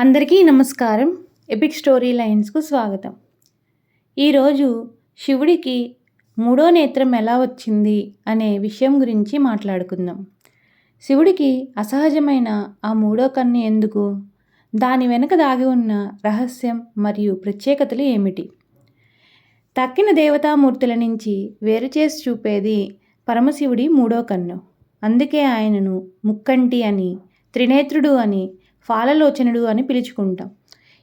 అందరికీ నమస్కారం. Epic story లైన్స్కు స్వాగతం. ఈరోజు శివుడికి మూడో నేత్రం ఎలా వచ్చింది అనే విషయం గురించి మాట్లాడుకుందాం. శివుడికి అసహజమైన ఆ మూడో కన్ను ఎందుకు? దాని వెనుక దాగి ఉన్న రహస్యం మరియు ప్రత్యేకతలు ఏమిటి? తక్కిన దేవతామూర్తుల నుంచి వేరు చేసి చూపేది పరమశివుడి మూడో కన్ను. అందుకే ఆయనను ముక్కంటి అని త్రినేత్రుడు అని ఫాలలోచనుడు అని పిలుచుకుంటాం.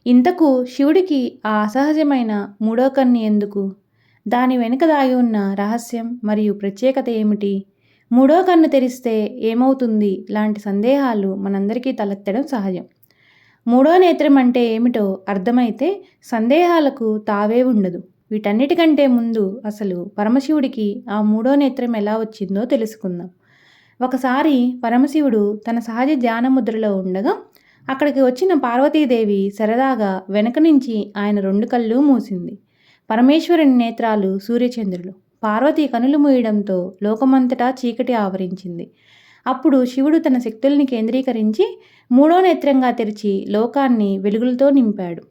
ఇంతకు శివుడికి ఆ అసహజమైన మూడో కన్ను ఎందుకు? దాని వెనుక దాగి ఉన్న రహస్యం మరియు ప్రత్యేకత ఏమిటి? మూడో కన్ను తెరిస్తే ఏమవుతుంది? లాంటి సందేహాలు మనందరికీ తలెత్తడం సహజం. మూడో నేత్రం అంటే ఏమిటో అర్థమైతే సందేహాలకు తావే ఉండదు. వీటన్నిటికంటే ముందు అసలు పరమశివుడికి ఆ మూడో నేత్రం ఎలా వచ్చిందో తెలుసుకుందాం. ఒకసారి పరమశివుడు తన సహజ ధ్యానముద్రలో ఉండగా అక్కడికి వచ్చిన పార్వతీదేవి సరదాగా వెనక నుంచి ఆయన రెండు కళ్ళు మూసింది. పరమేశ్వరుని నేత్రాలు సూర్యచంద్రులు. పార్వతి కనులు మూయడంతో లోకమంతటా చీకటి ఆవరించింది. అప్పుడు శివుడు తన శక్తుల్ని కేంద్రీకరించి మూడో నేత్రంగా తెరిచి లోకాన్ని వెలుగులతో నింపాడు.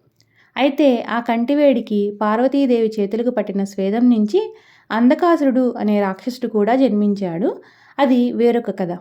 అయితే ఆ కంటివేడికి పార్వతీదేవి చేతులకు పట్టిన స్వేదం నుంచి అంధకాసురుడు అనే రాక్షసుడు కూడా జన్మించాడు. అది వేరొక కథ.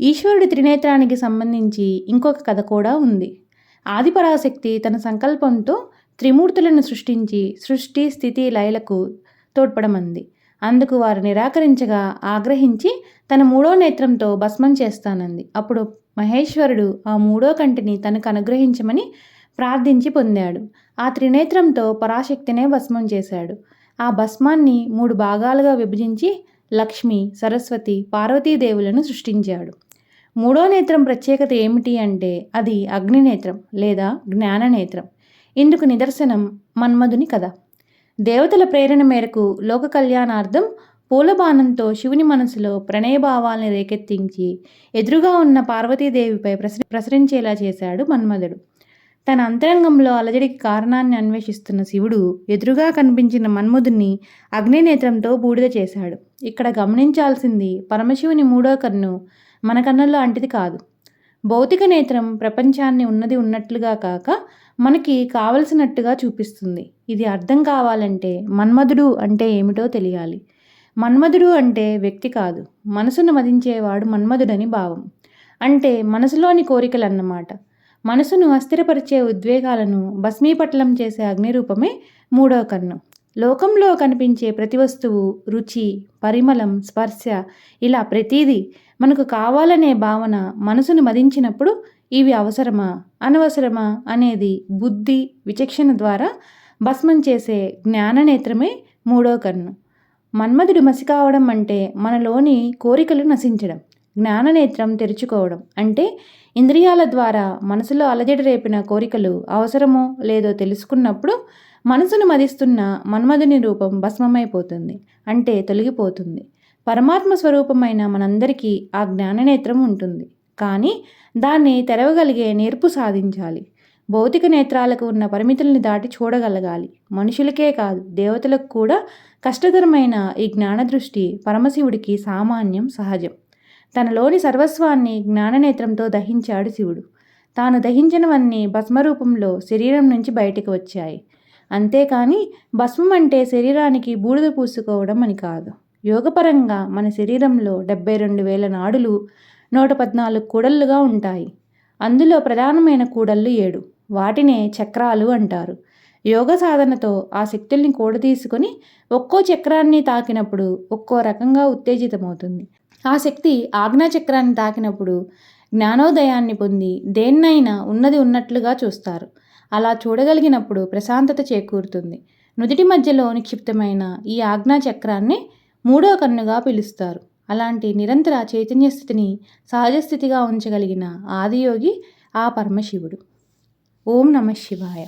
ఈశ్వరుడి త్రినేత్రానికి సంబంధించి ఇంకొక కథ కూడా ఉంది. ఆదిపరాశక్తి తన సంకల్పంతో త్రిమూర్తులను సృష్టించి సృష్టి స్థితి లయలకు తోడ్పడమంది. అందుకు వారు నిరాకరించగా ఆగ్రహించి తన మూడో నేత్రంతో భస్మం చేస్తానంది. అప్పుడు మహేశ్వరుడు ఆ మూడో కంటిని తనకు అనుగ్రహించమని ప్రార్థించి పొందాడు. ఆ త్రినేత్రంతో పరాశక్తినే భస్మం చేశాడు. ఆ భస్మాన్ని మూడు భాగాలుగా విభజించి లక్ష్మి సరస్వతి పార్వతీదేవులను సృష్టించాడు. మూడో నేత్రం ప్రత్యేకత ఏమిటి అంటే అది అగ్నినేత్రం లేదా జ్ఞాననేత్రం. ఇందుకు నిదర్శనం మన్మధుని కథ. దేవతల ప్రేరణ మేరకు లోక కళ్యాణార్థం పూలబాణంతో శివుని మనసులో ప్రణయభావాల్ని రేకెత్తించి ఎదురుగా ఉన్న పార్వతీదేవిపై ప్రసరి ప్రసరించేలా చేశాడు మన్మధుడు. తన అంతరంగంలో అలజడికి కారణాన్ని అన్వేషిస్తున్న శివుడు ఎదురుగా కనిపించిన మన్ముధుని అగ్నినేత్రంతో బూడిద చేశాడు. ఇక్కడ గమనించాల్సింది పరమశివుని మూడో కన్ను మన కన్నుల్లో అంటిది కాదు. భౌతిక నేత్రం ప్రపంచాన్ని ఉన్నది ఉన్నట్లుగా కాక మనకి కావలసినట్టుగా చూపిస్తుంది. ఇది అర్థం కావాలంటే మన్మధుడు అంటే ఏమిటో తెలియాలి. మన్మధుడు అంటే వ్యక్తి కాదు. మనసును మదించేవాడు మన్మధుడని భావం. అంటే మనసులోని కోరికలు అన్నమాట మనసును అస్థిరపరిచే ఉద్వేగాలను భస్మీపట్లం చేసే అగ్నిరూపమే మూడవ కన్ను లోకంలో కనిపించే ప్రతి వస్తువు రుచి పరిమళం స్పర్శ ఇలా ప్రతీది మనకు కావాలనే భావన మనసును మదించినప్పుడు ఇవి అవసరమా అనవసరమా అనేది బుద్ధి విచక్షణ ద్వారా భస్మం చేసే జ్ఞాననేత్రమే మూడో కన్ను మన్మధుడు మసి కావడం అంటే మనలోని కోరికలు నశించడం. జ్ఞాననేత్రం తెరుచుకోవడం. అంటే ఇంద్రియాల ద్వారా మనసులో అలజడి రేపిన కోరికలు అవసరమో లేదో తెలుసుకున్నప్పుడు మనసును మదిస్తున్న మన్మధుని రూపం భస్మమైపోతుంది. అంటే తొలగిపోతుంది. పరమాత్మ స్వరూపమైన మనందరికీ ఆ జ్ఞాననేత్రం ఉంటుంది. కానీ దాన్ని తెరవగలిగే నేర్పు సాధించాలి. భౌతిక నేత్రాలకు ఉన్న పరిమితుల్ని దాటి చూడగలగాలి. మనుషులకే కాదు దేవతలకు కూడా కష్టతరమైన ఈ జ్ఞానదృష్టి పరమశివుడికి సామాన్యం సహజం. తనలోని సర్వస్వాన్ని జ్ఞాననేత్రంతో దహించాడు శివుడు. తాను దహించినవన్నీ భస్మరూపంలో శరీరం నుంచి బయటకు వచ్చాయి. అంతేకాని భస్మం అంటే శరీరానికి బూడిద పూసుకోవడం అని కాదు. యోగపరంగా మన శరీరంలో డెబ్బై రెండు వేల నాడులు నూట పద్నాలుగు కూడళ్ళుగా ఉంటాయి. అందులో ప్రధానమైన కూడళ్ళు ఏడు. వాటినే చక్రాలు అంటారు. యోగ సాధనతో ఆ శక్తుల్ని కూడ తీసుకొని ఒక్కో చక్రాన్ని తాకినప్పుడు ఒక్కో రకంగా ఉత్తేజితమవుతుంది. ఆ శక్తి ఆజ్ఞాచక్రాన్ని తాకినప్పుడు జ్ఞానోదయాన్ని పొంది దేన్నైనా ఉన్నది ఉన్నట్లుగా చూస్తారు. అలా చూడగలిగినప్పుడు ప్రశాంతత చేకూరుతుంది. నుదిటి మధ్యలో నిక్షిప్తమైన ఈ ఆజ్ఞాచక్రాన్ని మూడో కన్నుగా పిలుస్తారు. అలాంటి నిరంతర చైతన్య స్థితిని సహజ స్థితిగా ఉంచగలిగిన ఆదియోగి ఆ పరమశివుడు. ఓం నమ శివాయ.